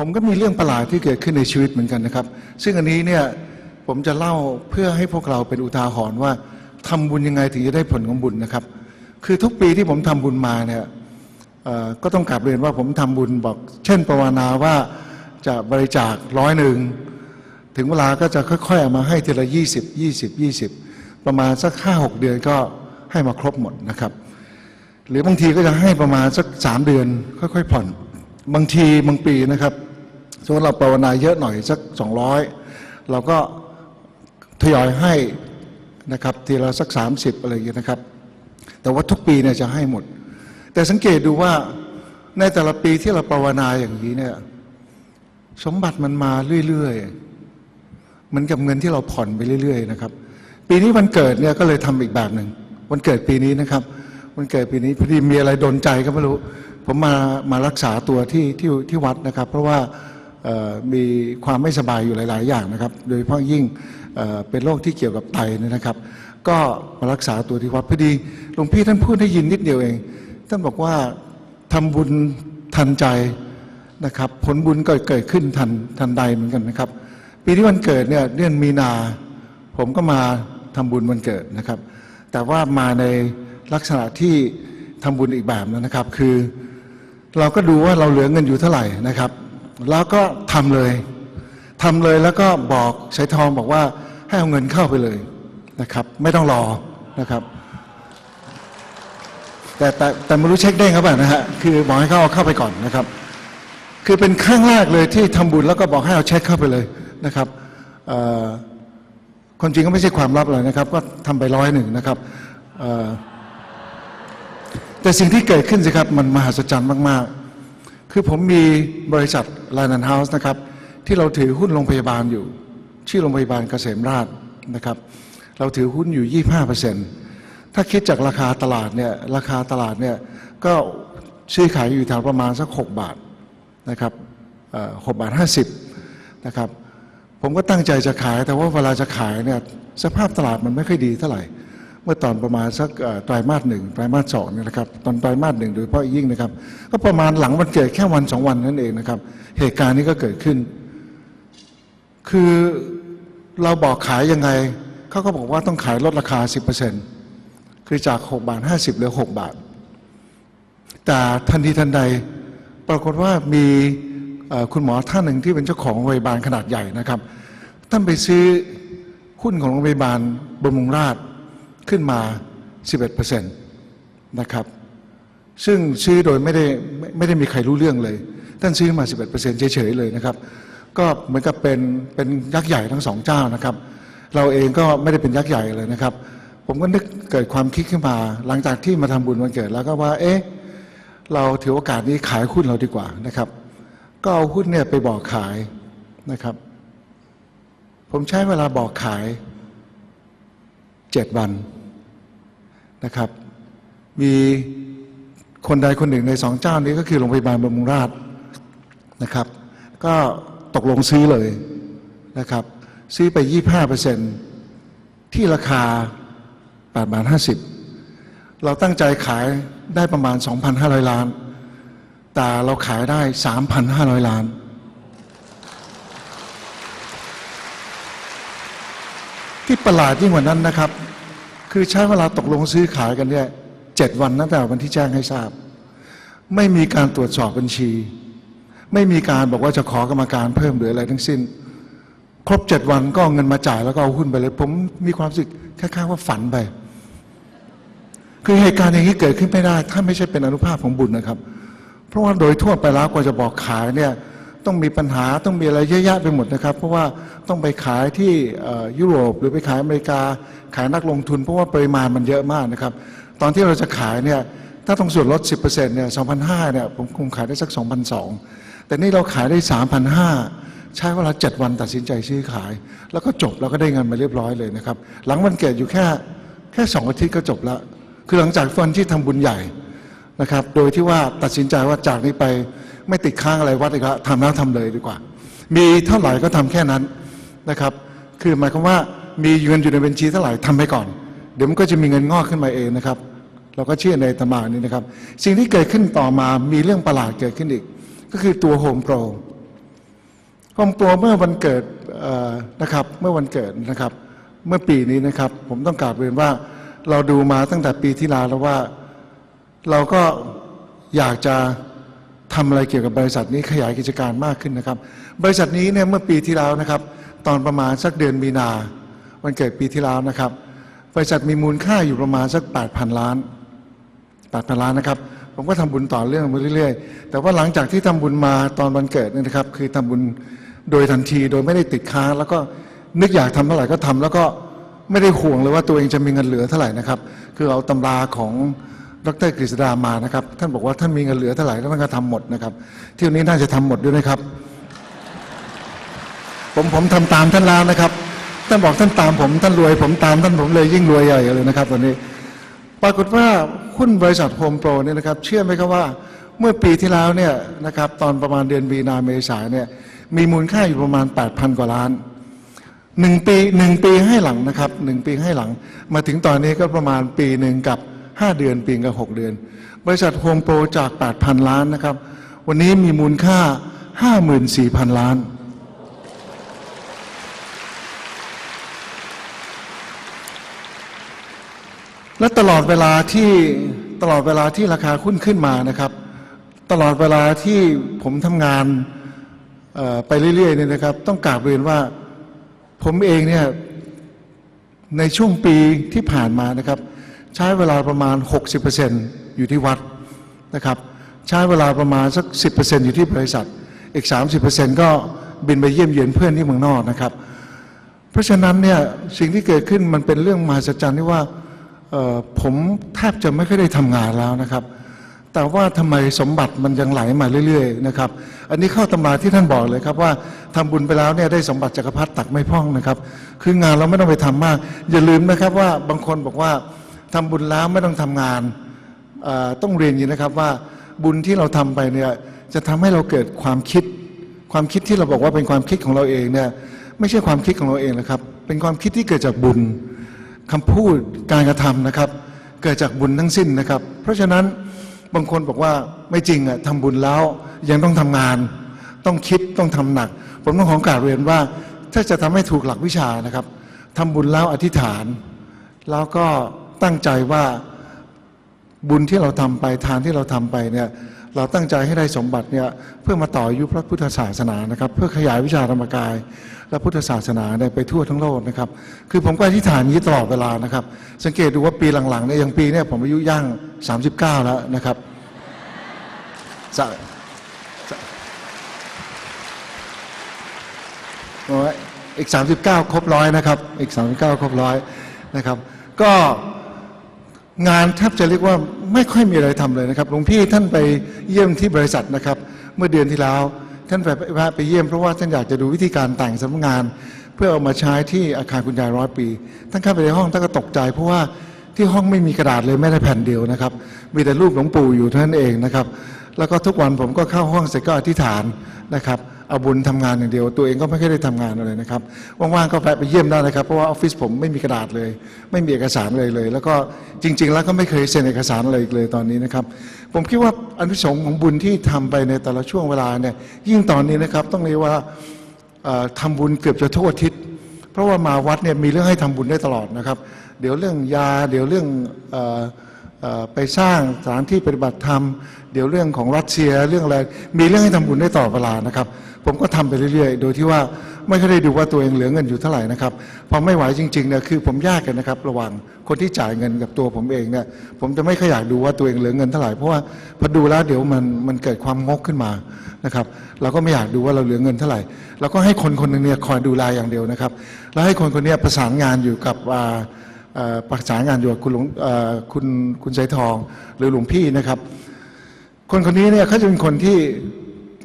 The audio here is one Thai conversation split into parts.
ผมก็มีเรื่องประหลาดที่เกิดขึ้นในชีวิตเหมือนกันนะครับ ซึ่งอันนี้เนี่ยผมจะเล่าเพื่อให้พวกเราเป็นอุทาหรณ์ว่าทำบุญยังไงถึงจะได้ผลของบุญนะครับ คือทุกปีที่ผมทำบุญมาเนี่ย ก็ต้องกลับเรียนว่าผมทำบุญบอก เช่นประวานาว่าจะบริจาคร้อยหนึ่งถึงเวลาก็จะค่อยๆเอามาให้ทีละยี่สิบยี่สิบยี่สิบประมาณสักห้าหกเดือนก็ให้มาครบหมดนะครับ หรือบางทีก็จะให้ประมาณสักสามเดือน ค่อยๆผ่อน บางทีบางปีนะครับสมมติเราภาวนาเยอะหน่อยสักสองร้อยเราก็ทยอยให้นะครับทีละสักสามสิบอะไรอย่างเงี้ยนะครับ แต่ว่าทุกปีเนี่ยจะให้หมด แต่สังเกตดูว่าในแต่ละปีที่เราภาวนาอย่างนี้เนี่ย สมบัติมันมาเรื่อยๆเหมือนกับเงินที่เราผ่อนไปเรื่อยๆนะครับ ปีนี้วันเกิดเนี่ยก็เลยทำอีกแบบหนึ่งวันเกิดปีนี้นะครับวันเกิดปีนี้พอดีมีอะไรโดนใจก็ไม่รู้ ผมมามารักษาตัวที่ที่ที่วัดนะครับ เพราะว่ามีความไม่สบายอยู่หลาย ๆ อย่างนะครับ โดยเฉพาะยิ่งเเป็นโรคที่เกี่ยวกับไตเนี่ยนะครับ ก็มารักษาตัวที่วัดพอดีหลวงพี่ท่านพูดได้ยินนิดเดียวเอง ท่านบอกว่าทำบุญทันใจนะครับ ผลบุญก็เกิดขึ้นทันทันใดเหมือนกันนะครับ ปีที่วันเกิดเนี่ยเดือนมีนา ผมก็มาทำบุญวันเกิดนะครับ แต่ว่ามาในลักษณะที่ทำบุญอีกแบบนึงนะครับ คือ เราก็ดูว่าเราเหลือเงินอยู่เท่าไหร่นะครับ แล้วก็ทำเลยทำเลยแล้วก็บอกสายทองบอกว่าให้เอาเงินเข้าไปเลยนะครับ ไม่ต้องรอนะครับ แต่แต่แต่ไม่รู้เช็คได้ครับนะฮะคือบอกให้เขาเอาเข้าไปก่อนนะครับ คือเป็นครั้งแรกเลยที่ทำบุญแล้วก็บอกให้เอาเช็คเข้าไปเลยนะครับความจริงก็ไม่ใช่ความลับอะไรนะครับ ก็ทำไปร้อยหนึ่งนะครับแต่สิ่งที่เกิดขึ้นสิครับมันมหัศจรรย์มาก ๆ คือผมมีบริษัทลานันเฮาส์นะครับ ที่เราถือหุ้นโรงพยาบาลอยู่ ชื่อโรงพยาบาลเกษมราชนะครับ เราถือหุ้นอยู่ 25% ถ้าคิดจากราคาตลาดเนี่ยราคาตลาดเนี่ยก็ซื้อขายอยู่แถวประมาณสัก 6 บาทนะครับหกบาทห้าสิบนะครับผมก็ตั้งใจจะขายแต่ว่าเวลาจะขายเนี่ยสภาพตลาดมันไม่ค่อยดีเท่าไหร่ เมื่อตอนประมาณสักไตรมาสหนึ่งไตรมาสสองเนี่ยนะครับตอนไตรมาสหนึ่งโดยเฉพาะยิ่งนะครับ ก็ประมาณหลังวันเกิดแค่วันสองวันนั่นเองนะครับ เหตุการณ์นี้ก็เกิดขึ้น คือเราบอกขายยังไงเขาก็บอกว่าต้องขายลดราคา 10% คือจาก 6 บาท 50เหลือ 6 บาท แต่ทันทีทันใด ปรากฏว่ามีคุณหมอท่านหนึ่งที่เป็นเจ้าของโรงพยาบาลขนาดใหญ่นะครับ ท่านไปซื้อหุ้นของโรงพยาบาลบำรุงราษฎร์ขึ้นมา 11%นะครับ ซึ่งซื้อโดยไม่ได้ไม่ไม่ได้มีใครรู้เรื่องเลย ท่านซื้อมา 11%เฉยๆเลยนะครับ ก็เหมือนกับเป็นเป็นยักษ์ใหญ่ทั้งสองเจ้านะครับ เราเองก็ไม่ได้เป็นยักษ์ใหญ่เลยนะครับ ผมก็นึกเกิดความคิดขึ้นมา หลังจากที่มาทำบุญวันเกิด แล้วก็ว่า เอ๊ะ เราถือโอกาสนี้ขายหุ้นเราดีกว่านะครับ ก็เอาหุ้นเนี่ยไปบอกขายนะครับ ผมใช้เวลาบอกขายเจ็ดวันนะครับ มีคนใดคนหนึ่งในสองเจ้านี้ก็คือโรงพยาบาลบำรุงราษฎร์นะครับ ก็ตกลงซื้อเลยนะครับ ซื้อไป 25%ที่ราคา 8บาท50 เราตั้งใจขายได้ประมาณ 2,500 ล้าน แต่เราขายได้ 3,500 ล้าน ที่ประหลาดยิ่งกว่านั้นนะครับ คือใช้เวลาตกลงซื้อขายกันเนี่ยเจ็ดวันตั้งแต่วันที่แจ้งให้ทราบ ไม่มีการตรวจสอบบัญชี ไม่มีการบอกว่าจะขอกรรมการเพิ่มหรืออะไรทั้งสิ้นครบเจ็ดวันก็เอาเงินมาจ่ายแล้วก็เอาหุ้นไปเลย ผมมีความรู้สึกคล้ายๆว่าฝันไป คือเหตุการณ์อย่างนี้เกิดขึ้นไม่ได้ ถ้าไม่ใช่เป็นอนุภาพของบุญนะครับ เพราะว่าโดยทั่วไปแล้วกว่าจะบอกขายเนี่ยต้องมีปัญหาต้องมีอะไรเยอะแยะไปหมดนะครับ เพราะว่าต้องไปขายที่ยุโรป หรือไปขายอเมริกา ขายนักลงทุน เพราะว่าปริมาณมันเยอะมากนะครับ ตอนที่เราจะขายเนี่ยถ้าต้องส่วนลด 10%เนี่ย2,500เนี่ยผมคงขายได้สัก 2,200 แต่นี่เราขายได้ 3,500 ใช้เวลา 7 วันตัดสินใจซื้อขาย แล้วก็จบแล้วก็ได้เงินมาเรียบร้อยเลยนะครับ หลังวันเกิดอยู่แค่แค่สองอาทิตย์ก็จบแล้ว คือหลังจากวันที่ทำบุญใหญ่นะครับ โดยที่ว่าตัดสินใจว่าจากนี้ไปไม่ติดค้างอะไรวัดอีกแล้วทำแล้วทำเลยดีกว่า มีเท่าไหร่ก็ทำแค่นั้นนะครับ คือหมายความว่ามีเงินอยู่ในบัญชีเท่าไหร่ทำไปก่อน เดี๋ยวมันก็จะมีเงินงอกขึ้นมาเองนะครับ เราก็เชื่อในตำรานี้นะครับ สิ่งที่เกิดขึ้นต่อมามีเรื่องประหลาดเกิดขึ้นอีก ก็คือตัวโฮมโปรโฮมโปรเมื่อวันเกิดนะครับเมื่อวันเกิดนะครับ เมื่อปีนี้นะครับ ผมต้องกราบเรียนว่า เราดูมาตั้งแต่ปีที่แล้วแล้วว่า เราก็อยากจะทำอะไรเกี่ยวกับบริษัทนี้ขยายกิจการมากขึ้นนะครับ บริษัทนี้เนี่ยเมื่อปีที่แล้วนะครับ ตอนประมาณสักเดือนมีนา วันเกิดปีที่แล้วนะครับ บริษัทมีมูลค่าอยู่ประมาณสัก 8,000 ล้าน 8,000 ล้านนะครับ ผมก็ทำบุญต่อเรื่องมาเรื่อยๆ แต่ว่าหลังจากที่ทำบุญมาตอนวันเกิดนี่นะครับ คือทำบุญโดยทันทีโดยไม่ได้ติดค้างแล้วก็นึกอยากทำเท่าไหร่ก็ทำแล้วก็ ไม่ได้ห่วงเลยว่าตัวเองจะมีเงินเหลือเท่าไหร่นะครับ คือเอาตำราของดรกฤษดามานะครับ ท่านบอกว่าท่านมีเงินเหลือเท่าไหร่แล้วท่านก็ทำหมดนะครับ ที่ยวนี้น่าจะทำหมดด้วยนะครับ ผมผมทำตามท่านแล้วนะครับ ท่านบอกท่านตามผมท่านรวย ผมตามท่านผมเลยยิ่งรวยใหญ่เลยนะครับตอนนี้ ปรากฏว่าหุ้นบริษัทโฮมโปรเนี่ยนะครับ เชื่อไหมครับว่าเมื่อปีที่แล้วเนี่ยนะครับตอนประมาณเดือนมีนาเมษาเนี่ยมีมูลค่าอยู่ประมาณ 8,000 กว่าล้าน หนึ่งปีหนึ่งปีให้หลังนะครับหนึ่งปีให้หลัง มาถึงตอนนี้ก็ประมาณปีหนึ่งกับ 5 เดือนปีกับ 6 เดือน บริษัทโฮมโปรจาก 8,000 ล้านนะครับ วันนี้มีมูลค่า 54,000 ล้าน และตลอดเวลาที่ตลอดเวลาที่ราคาหุ้นขึ้นมานะครับ ตลอดเวลาที่ผมทำงานไปเรื่อยๆเนี่ยนะครับ ต้องกราบเรียนว่า ผมเองเนี่ยในช่วงปีที่ผ่านมานะครับ ใช้เวลาประมาณ 60%อยู่ที่วัดนะครับ ใช้เวลาประมาณสัก 10%อยู่ที่บริษัท อีก 30%ก็บินไปเยี่ยมเยียนเพื่อนที่เมืองนอกนะครับ เพราะฉะนั้นเนี่ยสิ่งที่เกิดขึ้นมันเป็นเรื่องมหัศจรรย์ที่ว่าผมแทบจะไม่ค่อยได้ทำงานแล้วนะครับ แต่ว่าทำไมสมบัติมันยังไหลมาเรื่อยๆนะครับ อันนี้เข้าตำราที่ท่านบอกเลยครับว่าทำบุญไปแล้วเนี่ยได้สมบัติจักรพรรดิตักไม่พ่องนะครับ คืองานเราไม่ต้องไปทำมาก อย่าลืมนะครับว่าบางคนบอกว่าทำบุญแล้วไม่ต้องทำงานต้องเรียนอย่างนี้นะครับว่าบุญที่เราทำไปเนี่ยจะทำให้เราเกิดความคิด ความคิดที่เราบอกว่าเป็นความคิดของเราเองเนี่ยไม่ใช่ความคิดของเราเองนะครับ เป็นความคิดที่เกิดจากบุญคำพูดการกระทำนะครับ เกิดจากบุญทั้งสิ้นนะครับ เพราะฉะนั้น บางคนบอกว่าไม่จริงอะทำบุญแล้วยังต้องทำงาน ต้องคิดต้องทำหนัก ผมต้องขอกาบเรียนว่า ถ้าจะทำให้ถูกหลักวิชานะครับทำบุญแล้วอธิษฐาน แล้วก็ตั้งใจว่าบุญที่เราทำไปทานที่เราทำไปเนี่ย เราตั้งใจให้ได้สมบัติเนี่ยเพื่อมาต่ออายุพระพุทธศาสนานะครับ เพื่อขยายวิชาธรรมกาย และพุทธศาสนาไปทั่วทั้งโลกนะครับ คือผมก็อธิษฐานนี้ตลอดเวลานะครับ สังเกตดูว่าปีหลังๆเนี่ยอย่างปีเนี่ยผมอายุย่าง 39 แล้วนะครับสะสะโอ้ยอีก 39 ครบร้อยนะครับ อีก 39 ครบร้อยนะครับ ก็งานแทบจะเรียกว่า ไม่ค่อยมีอะไรทำเลยนะครับหลวงพี่ท่านไปเยี่ยมที่บริษัทนะครับ เมื่อเดือนที่แล้ว ท่านไปไปเยี่ยมเพราะว่าท่านอยากจะดูวิธีการแต่งสำนักงาน เพื่อเอามาใช้ที่อาคารคุณยายร้อยปีท่านเข้าไปในห้องท่านก็ตกใจเพราะว่าที่ห้องไม่มีกระดาษเลยแม้แต่แผ่นเดียวนะครับ มีแต่รูปหลวงปู่อยู่เท่านั้นเองนะครับ แล้วก็ทุกวันผมก็เข้าห้องเสร็จก็อธิษฐานนะครับ เอาบุญทำงานอย่างเดียว ตัวเองก็ไม่ค่อยได้ทำงานอะไรนะครับว่างๆก็แไปเยี่ยมได้นะครับ เพราะว่าออฟฟิศผมไม่มีกระดาษเลย ไม่มีเอกสารเลยเลย แล้วก็จริง ๆ แล้วก็ไม่เคยเซ็นเอกสารอะไรอีกเลยตอนนี้นะครับ ผมคิดว่าอนุสงส์ของบุญที่ทำไปในแต่ละช่วงเวลาเนี่ยยิ่งตอนนี้นะครับต้องเรียกว่าเอ่อทำบุญเกือบจะทั่วอาทิศเพราะว่ามาวัดเนี่ยมีเรื่องให้ทำบุญได้ตลอดนะครับ เดี๋ยวเรื่องยา เดี๋ยวเรื่องไปสร้างสถานที่ปฏิบัติธรรม เดี๋ยวเรื่องของรัสเซียเรื่องอะไรมีเรื่องให้ทำบุญได้ตลอดเวลานะครับ ผมก็ทำไปเรื่อยๆ โดยที่ว่าไม่ค่อยได้ดูว่าตัวเองเหลือเงินอยู่เท่าไหร่นะครับพอไม่ไหวจริงๆเนี่ยคือผมแยกกันนะครับระหว่างคนที่จ่ายเงินกับตัวผมเองเนี่ยผมจะไม่ค่อยอยากดูว่าตัวเองเหลือเงินเท่าไหร่เพราะว่าพอดูแล้วเดี๋ยวมันมันเกิดความงกขึ้นมานะครับเราก็ไม่อยากดูว่าเราเหลือเงินเท่าไหร่เราก็ให้คนคนหนึ่งเนี่ยคอยดูแลอย่างเดียวนะครับ แล้วให้คนคนนี้ประสานงานอยู่กับประสานงานอยู่กับคุณหลวงคุณคุณใจทองหรือหลวงพี่นะครับ คนคนนี้เนี่ยเขาจะเป็นคนที่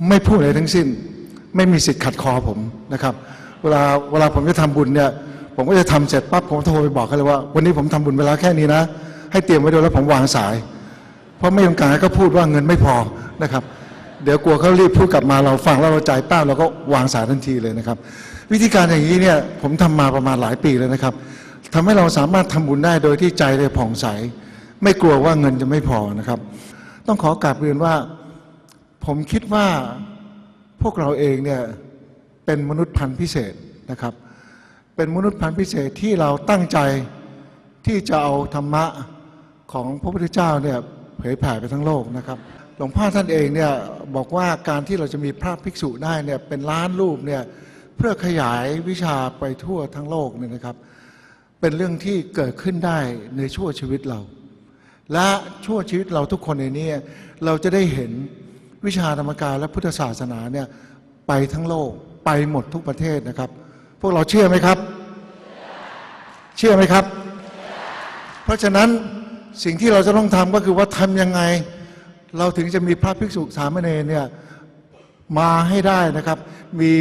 ไม่พูดอะไรทั้งสิ้น ไม่มีสิทธิ์ขัดคอผมนะครับ เวลาเวลาผมจะทำบุญเนี่ย ผมก็จะทำเสร็จปั๊บผมโทรไปบอกเขาเลยว่า วันนี้ผมทำบุญไปแล้วแค่นี้นะ ให้เตรียมไว้ด้วยแล้วผมวางสาย เพราะไม่ต้องการให้เขาพูดว่าเงินไม่พอนะครับ เดี๋ยวกลัวเขารีบพูดกลับมาเราฟังแล้วเราใจป้าเราก็วางสายทันทีเลยนะครับ วิธีการอย่างนี้เนี่ยผมทำมาประมาณหลายปีแล้วนะครับทำให้เราสามารถทำบุญได้โดยที่ใจเลยผ่องใส ไม่กลัวว่าเงินจะไม่พอนะครับ ต้องขอกราบเรียนว่า ผมคิดว่า พวกเราเองเนี่ยเป็นมนุษย์พันธุ์พิเศษนะครับ เป็นมนุษย์พันธุ์พิเศษที่เราตั้งใจที่จะเอาธรรมะของพระพุทธเจ้าเนี่ยเผยแผ่ไปทั้งโลกนะครับ หลวงพ่อท่านเองเนี่ยบอกว่าการที่เราจะมีพระภิกษุได้เนี่ยเป็นล้านรูปเนี่ยเพื่อขยายวิชาไปทั่วทั้งโลกเนี่ยนะครับ เป็นเรื่องที่เกิดขึ้นได้ในชั่วชีวิตเรา และชั่วชีวิตเราทุกคนในนี้เราจะได้เห็น วิชาธรรมกายและพุทธศาสนาเนี่ยไปทั้งโลกไปหมดทุกประเทศนะครับ พวกเราเชื่อไหมครับ เชื่อไหมครับ เพราะฉะนั้นสิ่งที่เราจะต้องทำก็คือว่าทำยังไง เราถึงจะมีพระภิกษุสามเณรเนี่ยมาให้ได้นะครับ มี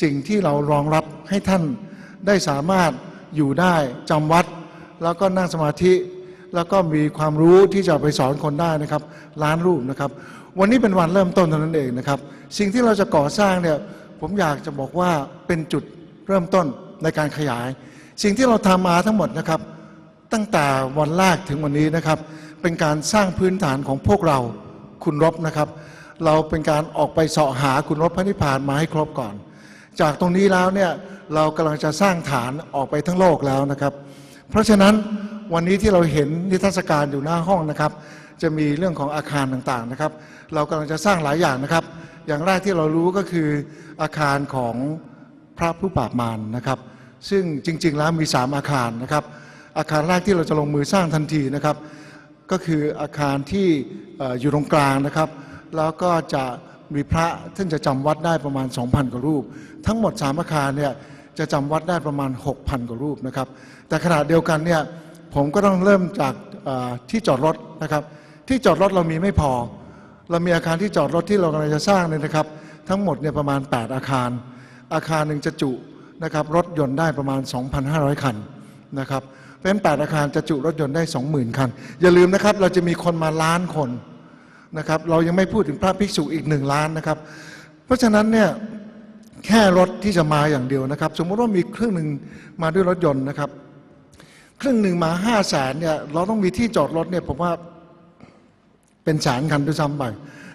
สิ่งที่เรารองรับให้ท่านได้สามารถอยู่ได้จำวัด แล้วก็นั่งสมาธิ แล้วก็มีความรู้ที่จะไปสอนคนได้นะครับล้านรูปนะครับ วันนี้เป็นวันเริ่มต้นเท่านั้นเองนะครับ สิ่งที่เราจะก่อสร้างเนี่ยผมอยากจะบอกว่าเป็นจุดเริ่มต้นในการขยาย สิ่งที่เราทำมาทั้งหมดนะครับ ตั้งแต่วันแรกถึงวันนี้นะครับ เป็นการสร้างพื้นฐานของพวกเราคุณรบนะครับ เราเป็นการออกไปเสาะหาคุณรบพระนิพพานมาให้ครบก่อน จากตรงนี้แล้วเนี่ยเรากำลังจะสร้างฐานออกไปทั้งโลกแล้วนะครับ เพราะฉะนั้นวันนี้ที่เราเห็นนิทรรศการอยู่หน้าห้องนะครับ จะมีเรื่องของอาคารต่างๆนะครับ เรากำลังจะสร้างหลายอย่างนะครับ อย่างแรกที่เรารู้ก็คืออาคารของพระผู้ปราบมารนะครับ ซึ่งจริง ๆ แล้วมี 3 อาคารนะครับ อาคารแรกที่เราจะลงมือสร้างทันทีนะครับ ก็คืออาคารที่อยู่ตรงกลางนะครับ แล้วก็จะมีพระท่านจะจำวัดได้ประมาณ 2,000 กว่ารูป ทั้งหมด 3 อาคารเนี่ยจะจำวัดได้ประมาณ 6,000 กว่ารูปนะครับ แต่ขณะเดียวกันเนี่ยผมก็ต้องเริ่มจากที่จอดรถนะครับ ที่จอดรถเรามีไม่พอ เรามีอาคารที่จอดรถที่เรากำลังจะสร้างเนี่ยนะครับ ทั้งหมดเนี่ยประมาณ 8 อาคาร อาคารหนึ่งจะจุนะครับรถยนต์ได้ประมาณ 2,500 คันนะครับเพราะฉะนั้น8อาคารจะจุรถยนต์ได้ 20,000 คัน อย่าลืมนะครับเราจะมีคนมาล้านคนนะครับเรายังไม่พูดถึงพระภิกษุอีกหนึ่งล้านนะครับ เพราะฉะนั้นเนี่ยแค่รถที่จะมาอย่างเดียวนะครับ สมมติว่ามีเครื่องหนึ่งมาด้วยรถยนต์นะครับเครื่องหนึ่งมา5 0 0แสนเนี่ยเราต้องมีที่จอดรถเนี่ยผมว่า เป็นแสนคันด้วยซ้ำไป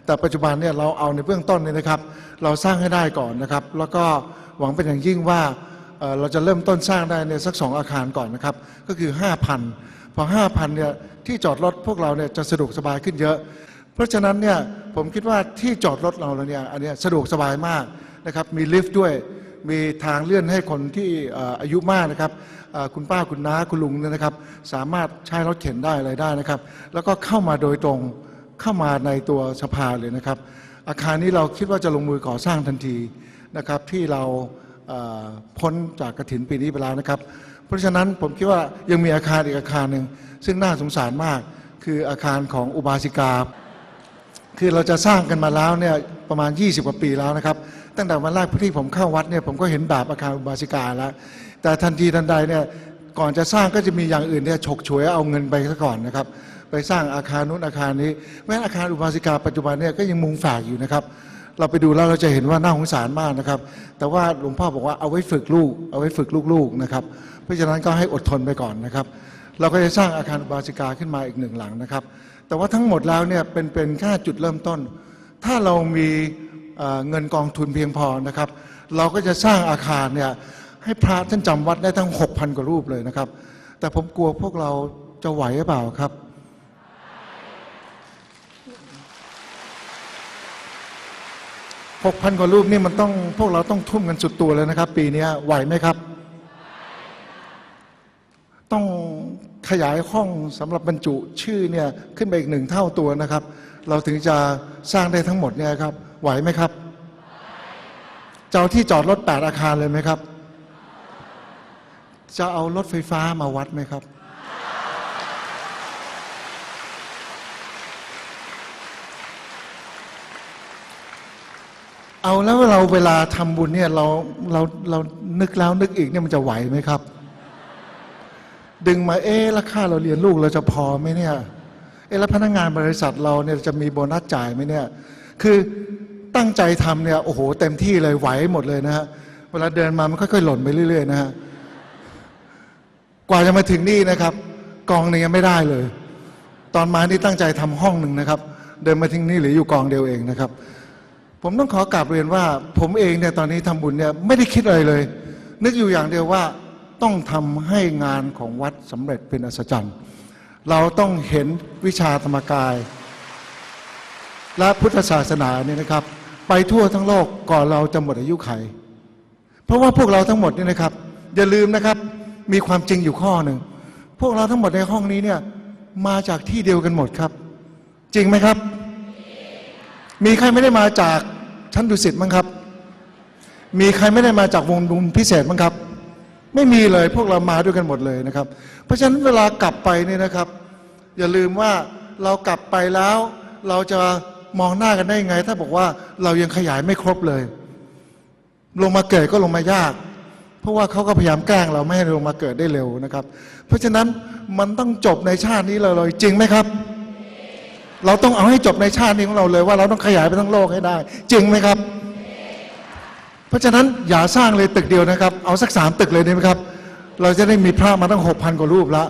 แต่ปัจจุบันเนี่ยเราเอาในเบื้องต้นเนี่ยนะครับ เราสร้างให้ได้ก่อนนะครับ แล้วก็หวังเป็นอย่างยิ่งว่าเราจะเริ่มต้นสร้างได้ในสักสองอาคารก่อนนะครับ ก็คือ 5,000 พอ 5,000เนี่ยที่จอดรถพวกเราเนี่ยจะสะดวกสบายขึ้นเยอะ เพราะฉะนั้นเนี่ยผมคิดว่าที่จอดรถเราเนี่ยอันนี้สะดวกสบายมากนะครับ มีลิฟต์ด้วย มีทางเลื่อนให้คนที่อายุมากนะครับคุณป้าคุณน้าคุณลุงเนี่ยนะครับ สามารถใช้รถเข็นได้อะไรได้นะครับ แล้วก็เข้ามาโดยตรง เข้ามาในตัวสภาเลยนะครับ อาคารนี้เราคิดว่าจะลงมือก่อสร้างทันทีนะครับ ที่เราพ้นจากกระถินปีนี้ไปแล้วนะครับ เพราะฉะนั้นผมคิดว่ายังมีอาคารอีกอาคารหนึ่งซึ่งน่าสงสารมากคืออาคารของอุบาสิกา คือเราจะสร้างกันมาแล้วเนี่ยประมาณ 20 กว่าปีแล้วนะครับ ตั้งแต่วันแรกที่ผมเข้าวัดเนี่ยผมก็เห็นแบบอาคารอุบาสิกาแล้ว แต่ทันทีทันใดเนี่ยก่อนจะสร้างก็จะมีอย่างอื่นเนี่ยฉกฉวยเอาเงินไปซะก่อนนะครับ ไปสร้างอาคารนู้นอาคารนี้แม้อาคารอุบาสิกาปัจจุบันเนี่ยก็ยังมุงแฝกอยู่นะครับ เราไปดูแล้วเราจะเห็นว่าน่าสงสารมากนะครับ แต่ว่าหลวงพ่อบอกว่าเอาไว้ฝึกลูก เอาไว้ฝึกลูกๆนะครับ เพราะฉะนั้นก็ให้อดทนไปก่อนนะครับ เราก็จะสร้างอาคารอุบาสิกาขึ้นมาอีกหนึ่งหลังนะครับ แต่ว่าทั้งหมดแล้วเนี่ยเป็นเป็นแค่จุดเริ่มต้น ถ้าเรามีเอ่อเงินกองทุนเพียงพอนะครับ เราก็จะสร้างอาคารเนี่ยให้พระท่านจำวัดได้ทั้ง 6,000 กว่ารูปเลยนะครับ แต่ผมกลัวพวกเราจะไหวหรือเปล่าครับ 6,000กว่ารูปนี่มันต้องพวกเราต้องทุ่มกันสุดตัวเลยนะครับ ปีนี้ไหวไหมครับ ต้องขยายห้องสำหรับบรรจุชื่อเนี่ยขึ้นไปอีกหนึ่งเท่าตัวนะครับ เราถึงจะสร้างได้ทั้งหมดเนี่ยครับ ไหวไหมครับจะเอาที่จอดรถแปดอาคารเลยไหมครับ จะเอารถไฟฟ้ามาวัดไหมครับ เอาแล้วเราเวลาทำบุญเนี่ยเราเราเรานึกแล้วนึกอีกเนี่ยมันจะไหวไหมครับ ดึงมาเอ๊ะแล้วค่าเราเรียนลูกเราจะพอไหมเนี่ยเอ๊ะแล้วพนักงานบริษัทเราเนี่ยจะมีโบนัสจ่ายไหมเนี่ย คือตั้งใจทำเนี่ยโอ้โหเต็มที่เลยไหวหมดเลยนะฮะเวลาเดินมามันค่อยๆหล่นไปเรื่อยๆนะฮะกว่าจะมาถึงนี่นะครับ กองหนึงยังไม่ได้เลย ตอนมานี่ตั้งใจทำห้องหนึ่งนะครับ เดินมาถึงนี่เหรืออยู่กองเดียวเองนะครับ ผมต้องขอกราบเรียนว่า ผมเองเนี่ยตอนนี้ทำบุญเนี่ยไม่ได้คิดอะไรเลย นึกอยู่อย่างเดียวว่าต้องทำให้งานของวัดสำเร็จเป็นอัศจรรย์ เราต้องเห็นวิชาธรรมกาย และพุทธศาสนาเนี่ยนะครับ ไปทั่วทั้งโลกก่อนเราจะหมดอายุไข เพราะว่าพวกเราทั้งหมดเนี่ยนะครับ อย่าลืมนะครับมีความจริงอยู่ข้อหนึ่งพวกเราทั้งหมดในห้องนี้เนี่ยมาจากที่เดียวกันหมดครับ จริงไหมครับ มีใครไม่ได้มาจากชั้นดุสิตมั้งครับ มีใครไม่ได้มาจากวงดุลพิเศษมั้งครับ ไม่มีเลยพวกเรามาด้วยกันหมดเลยนะครับ เพราะฉะนั้นเวลากลับไปเนี่ยนะครับ อย่าลืมว่าเรากลับไปแล้ว เราจะมองหน้ากันได้ยังไง ถ้าบอกว่าเรายังขยายไม่ครบเลย ลงมาเกิดก็ลงมายาก เพราะว่าเขาก็พยายามแกล้งเราไม่ให้ลงมาเกิดได้เร็วนะครับ เพราะฉะนั้นมันต้องจบในชาตินี้เลยจริงไหมครับ เราต้องเอาให้จบในชาตินี้ของเราเลยว่าเราต้องขยายไปทั้งโลกให้ได้ จริงไหมครับ เพราะฉะนั้นอย่าสร้างเลยตึกเดียวนะครับ เอาสักสามตึกเลยดีไหมครับ เราจะได้มีพระมาตั้งหกพันกว่ารูปแล้ว